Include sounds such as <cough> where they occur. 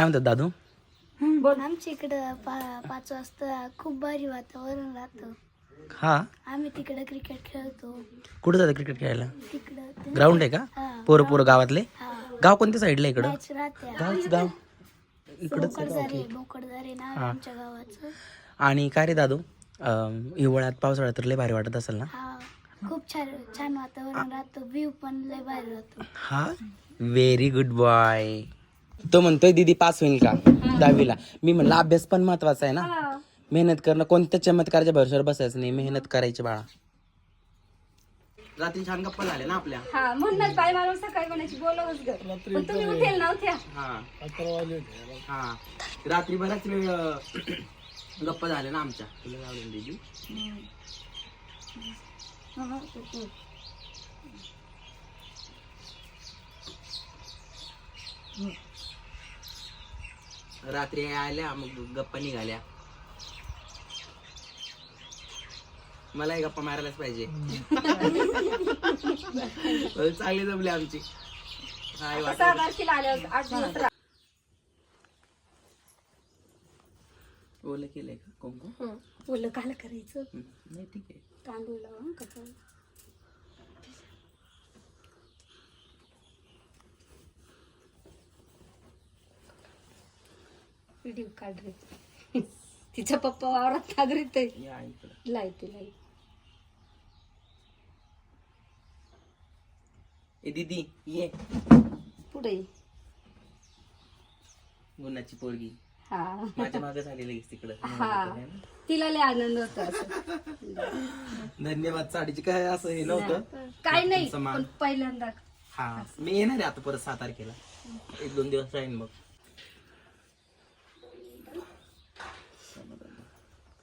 काय म्हणतात दादू? आमच्या इकडं पा पाच वाजता खूप भारी वातावरण राहतं. हा? आम्ही तिकडं क्रिकेट खेळतो. कुठं जातं क्रिकेट खेळायला? तिकडं ग्राउंड आहे का? हा. पोरं पोरं गावातले? हा. गाव कोणत्या साईडला आहे इकडं? मॅच राहते. गावच गाव? इकडंच? आहे का? बोकडदारे बोकडदारे नाव आहे आमच्या गावाचं. आणि काय रे दादू? अं, हिवाळ्यात पावसाळ्यात तर लय भारी वाटत असेल ना? हा खूप छान छान वातावरण राहतं व्ह्यू पण लय भारी राहतो. हा? व्हेरी गुड बॉय तो म्हणतोय दीदी पास होईल का? दहावीला. मी म्हणलं अभ्यास पण महत्त्वाचा आहे ना. मेहनत करणं कोणत्या चमत्काराच्या भरोश्यावर बसायचं नाही मेहनत करायची बाळा. रात्री छान गप्पा झाल्या ना आपल्या. हा म्हणूनच बाई मला सकाळी म्हणायची बोलवच ग पण तुम्ही उठेल नव्हत्या हा. हा. रात्री बराच वेळ अं, <clears throat> गप्पा झाल्या ना आमच्या. तुला रात्री आल्या मग गप्पा निघाल्या. मलाही गप्पा मारायलाच पाहिजे. <laughs> चांगली जमली आमची. काय वाटत. सहा तारखेला आल्यावर आठ दिवस राहा. ओलं केलंय का? कुंकू बोललं काल करायचं. नाही ठीक आहे. तांदूळ लावून कसं? व्हिडिओ काढ रे. तिचा पप्पा वावरात या इकडं. लाइट लाइट ए दीदी ये. पुढे गुणाची पोरगी. हा. माझ्या मागे झाली लगेच तिकडं. हा. तिला लय आनंद होता असं. धन्यवाद साडीची काय असं हे नव्हतं. काय नाही. पण पहिल्यांदा. हा. मी येणार आहे आता परत सात तारखेला. एक दोन दिवस राहीन मग.